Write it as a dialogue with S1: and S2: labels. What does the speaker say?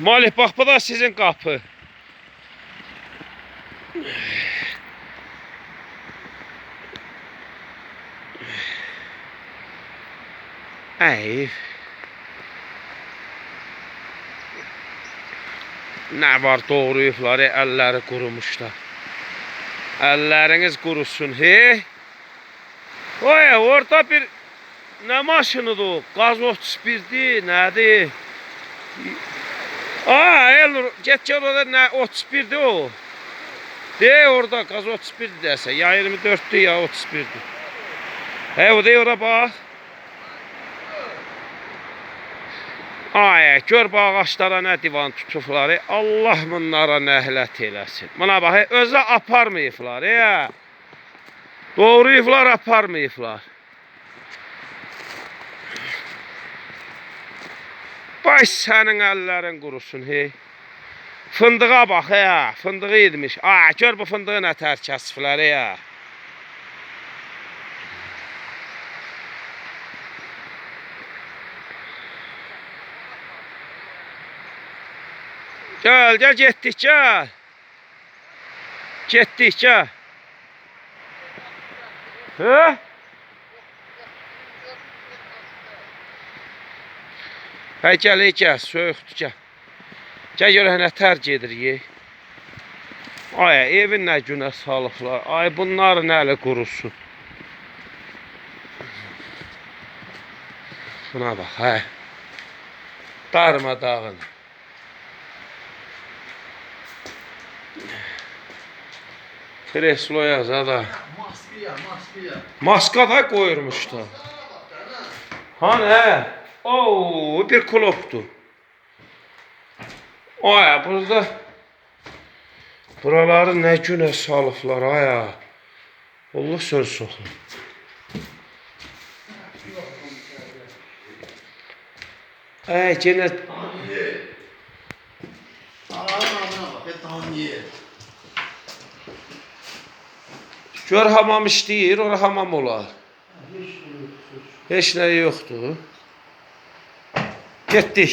S1: Malih bax bu da sizin qapı. Ey. Nə var doğrayıblar, ey, əlləri qurumuşlar. Əlləriniz qurusun, hey. Oy, orada bir nə maşınıdır o? Qaz 31-dir, nədir? Aa, Elnur, get gel orada nə 31'dir o. De orada qaz 31 desə, ya 24'dür ya 31'dir. He o de ora bax. Ay, gör bu ağaçlara nə divan tutublar. Allah bunlara nəhlət eləsin. Buna bax, özü aparmayıblar, ya. Doğrayıblar, aparmayıblar. Baş sənin əllərin qurusun, hey. Fındığa bax, ya. Fındığı idmiş. Ay, gör bu fındığı nə tər kəsiblər, ya. Gel, gel getdik, gel. Getdik, gel. Hı? Hə, gəl, ey, gəl, soyuqdur, gəl. Gəl görək nə tər gedir, ye. Ay, evin nə günə salıblar. Ay, bunların əli qurusun. Buna bax, hə. Darmadağın. Kresloya zada.
S2: Maskıya, maskıya.
S1: Maska da koyurmuşlar. Hani he? Oo, bir kuloptu. Aya burada buraları ne güne salıblar aya. Allah söz soxun. Ay gene gör hamam işləyir, ora hamam olar. Heç nə yoxdur. Getdik.